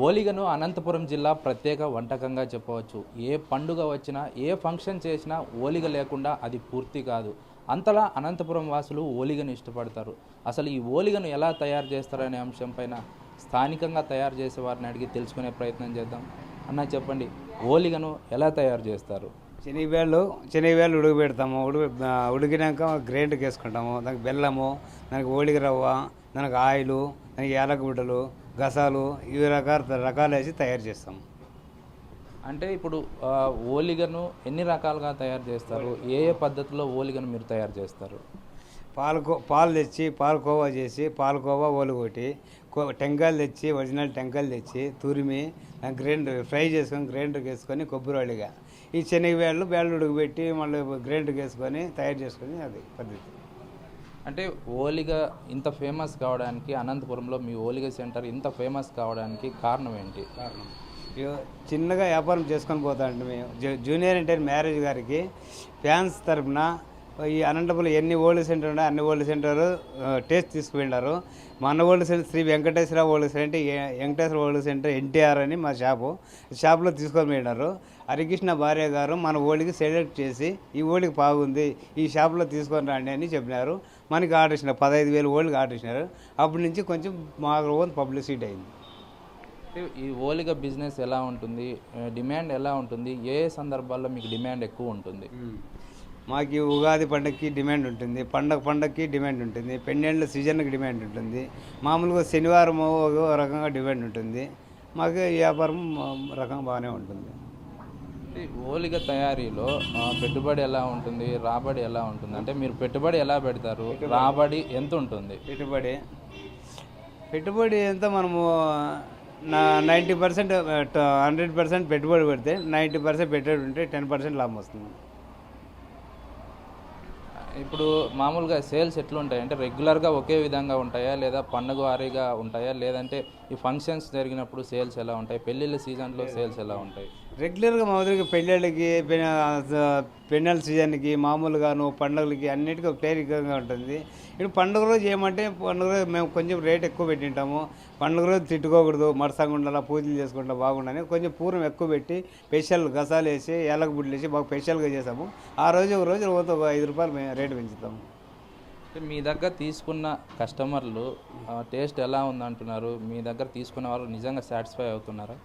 ఓలిగను అనంతపురం జిల్లా ప్రత్యేక వంటకంగా చెప్పవచ్చు. ఏ పండుగ వచ్చినా ఏ ఫంక్షన్ చేసినా ఓలిగ లేకుండా అది పూర్తి కాదు. అంతలా అనంతపురం వాసులు ఓలిగను ఇష్టపడతారు. అసలు ఈ ఓలిగను ఎలా తయారు చేస్తారనే అంశం పైన స్థానికంగా తయారు చేసే వారిని అడిగి తెలుసుకునే ప్రయత్నం చేద్దాం. అన్న చెప్పండి ఓలిగను ఎలా తయారు చేస్తారు? శనగవేళ్ళు శనగవేళ్ళు ఉడకబెడతాము. ఉడక ఉడికినాక గ్రైండ్కి వేసుకుంటాము. దానికి బెల్లము దానికి ఓలిగ రవ్వ దానికి ఆయిలు దానికి యాలకుబిడ్డలు గసాలు ఇవి రకాల రకాలు వేసి తయారు చేస్తాము అంటే ఇప్పుడు ఓలిగను ఎన్ని రకాలుగా తయారు చేస్తారు? ఏ ఏ పద్ధతిలో ఓలిగను మీరు తయారు చేస్తారు? పాలకో పాలు తెచ్చి పాలకోవా చేసి పాలకోవా ఓలుగొట్టి కో టెంకాయలు తెచ్చి ఒరిజినల్ టెంకాయలు తెచ్చి తురిమి గ్రైండర్ ఫ్రై చేసుకొని గ్రైండర్కి వేసుకొని కొబ్బరి వాడిగా ఈ శనగవేళ్ళు వేళ్ళు ఉడకబెట్టి మళ్ళీ గ్రైండర్కి వేసుకొని తయారు చేసుకొని అది పద్ధతి. అంటే ఓలిగా ఇంత ఫేమస్ కావడానికి అనంతపురంలో మీ ఓలిగా సెంటర్ ఇంత ఫేమస్ కావడానికి కారణం ఏంటి? కారణం. చిన్నగా వ్యాపారం చేసుకొని పోతామండి మేము. జూ- జూనియర్ ఇంటర్ మ్యారేజ్ గారికి ఫ్యాన్స్ తరపున ఈ అనంతపురం ఎన్ని ఓల్డ్ సెంటర్ ఉన్నాయో అన్ని ఓల్డ్ సెంటర్ టేస్ట్ తీసుకుపోయినారు. మన old centre Shri Venkateswara old centre Venkateswara old centre NTR అని మా షాపు. షాప్లో తీసుకొని పోయినారు. హరికృష్ణ భార్య గారు మన ఓడికి సెలెక్ట్ చేసి ఈ ఓడికి బాగుంది ఈ షాప్లో తీసుకొని రండి అని చెప్పినారు. మనకి ఆర్డర్ ఇచ్చినారు. పదహైదు వేలు ఓళ్ళకి ఆర్డర్ ఇచ్చినారు. అప్పటి నుంచి కొంచెం మా ఓన్ పబ్లిసిటీ అయింది. ఈ ఓలిగ బిజినెస్ ఎలా ఉంటుంది? డిమాండ్ ఎలా ఉంటుంది? ఏ సందర్భాల్లో మీకు డిమాండ్ ఎక్కువ ఉంటుంది? మాకు ఉగాది పండగకి డిమాండ్ ఉంటుంది పండగ పండగకి డిమాండ్ ఉంటుంది పెన్నెండ్ల సీజన్కి డిమాండ్ ఉంటుంది మామూలుగా శనివారం ఒక రకంగా డిమాండ్ ఉంటుంది మాకు వ్యాపారం ఆ, రకంగా బాగానే ఉంటుంది. ఓలిగ తయారీలో పెట్టుబడి ఎలా ఉంటుంది రాబడి ఎలా ఉంటుంది? అంటే మీరు పెట్టుబడి ఎలా పెడతారు? రాబడి ఎంత ఉంటుంది? పెట్టుబడి. పెట్టుబడి ఎంత మనము నైంటీ పర్సెంట్ హండ్రెడ్ పర్సెంట్ పెట్టుబడి పెడితే నైంటీ పర్సెంట్ పెట్టుబడి ఉంటే టెన్ పర్సెంట్ లాభం వస్తుంది. ఇప్పుడు మామూలుగా సేల్స్ ఎట్లుంటాయి అంటే రెగ్యులర్గా ఒకే విధంగా ఉంటాయా లేదా పండుగ వారీగా ఉంటాయా? లేదంటే ఈ ఫంక్షన్స్ జరిగినప్పుడు సేల్స్ ఎలా ఉంటాయి? పెళ్ళిళ్ళ సీజన్లో సేల్స్ ఎలా ఉంటాయి? రెగ్యులర్గా మామూలుగా పెళ్ళిళ్ళకి పెన్నెల సీజన్కి మామూలుగాను పండుగలకి అన్నిటికీ పేరికంగా ఉంటుంది. ఇప్పుడు పండుగ రోజు ఏమంటే పండుగ రోజు మేము కొంచెం రేట్ ఎక్కువ పెట్టింటాము. పండుగ రోజు తిట్టుకోకూడదు మరసంగా ఉండాలా పూజలు చేసుకుంటా బాగుండాలని కొంచెం పూర్వం ఎక్కువ పెట్టి స్పెషల్ గసాలు వేసి ఏలక బుడ్లు వేసి బాగా స్పెషల్గా చేసాము. ఆ రోజు ఒక రోజు రోజు ఒక ఐదు రూపాయలు మేము రేటు పెంచుతాము. మీ దగ్గర తీసుకున్న కస్టమర్లు టేస్ట్ ఎలా ఉందంటున్నారు? మీ దగ్గర తీసుకున్న వాళ్ళు నిజంగా సాటిస్ఫై అవుతున్నారా?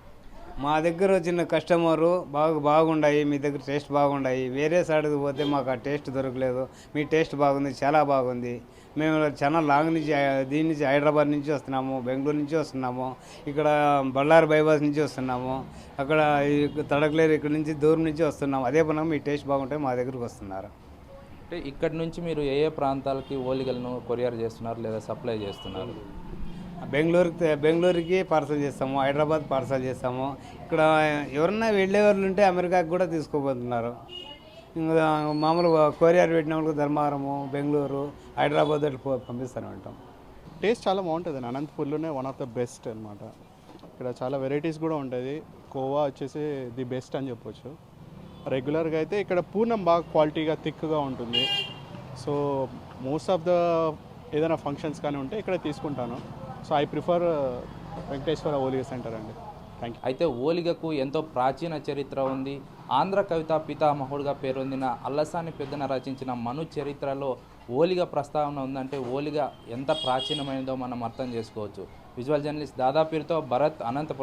మా దగ్గర వచ్చిన కస్టమరు బాగా బాగుండాయి మీ దగ్గర టేస్ట్ బాగుండాయి. వేరే సైడ్కి పోతే మాకు ఆ టేస్ట్ దొరకలేదు. మీ టేస్ట్ బాగుంది చాలా బాగుంది. మేము చాలా లాంగ్ నుంచి దీని నుంచి హైదరాబాద్ నుంచి వస్తున్నాము బెంగళూరు నుంచి వస్తున్నాము ఇక్కడ బళ్ళారి బైపాస్ నుంచి వస్తున్నాము అక్కడ ఈ తడకలేరు ఇక్కడ నుంచి దూరం నుంచి వస్తున్నాము. అదే పని మీ టేస్ట్ బాగుంటే మా దగ్గరకు వస్తున్నారు. అంటే ఇక్కడ నుంచి మీరు ఏ ఏ ప్రాంతాలకి ఓలిగలను కొరియర్ చేస్తున్నారు లేదా సప్లై చేస్తున్నారు? బెంగళూరుకి బెంగళూరుకి పార్సల్ చేస్తాము హైదరాబాద్ పార్సల్ చేస్తాము. ఇక్కడ ఎవరన్నా వెళ్ళే వాళ్ళు ఉంటే అమెరికాకి కూడా తీసుకోబోతున్నారు. ఇంకా మామూలుగా కొరియర్ పెట్టిన వాళ్ళకి ధర్మవరము బెంగళూరు హైదరాబాద్ పంపిస్తూనే ఉంటాం టేస్ట్ చాలా బాగుంటుంది. అనంతపూర్లోనే వన్ ఆఫ్ ద బెస్ట్ అనమాట ఇక్కడ చాలా వెరైటీస్ కూడా ఉంటుంది. కోవా వచ్చేసి ది బెస్ట్ అని చెప్పొచ్చు. రెగ్యులర్గా అయితే ఇక్కడ పూర్ణం బాగా క్వాలిటీగా థిక్గా ఉంటుంది. సో మోస్ట్ ఆఫ్ ద ఏదైనా ఫంక్షన్స్ కానీ ఉంటే ఇక్కడ తీసుకుంటాను. So I prefer uh, Venkateswara ఓలిగా సెంటర్ అండి. థ్యాంక్ యూ అయితే ఓలిగకు ఎంతో ప్రాచీన చరిత్ర ఉంది. ఆంధ్ర కవిత పితామహుడుగా పేరొందిన అల్లసాని పెద్దన రచించిన మను చరిత్రలో ఓలిగ ప్రస్తావన ఉందంటే ఓలిగ ఎంత ప్రాచీనమైనదో మనం అర్థం చేసుకోవచ్చు. విజువల్ జర్నలిస్ట్ దాదాపీరుతో భరత్ అనంతపురం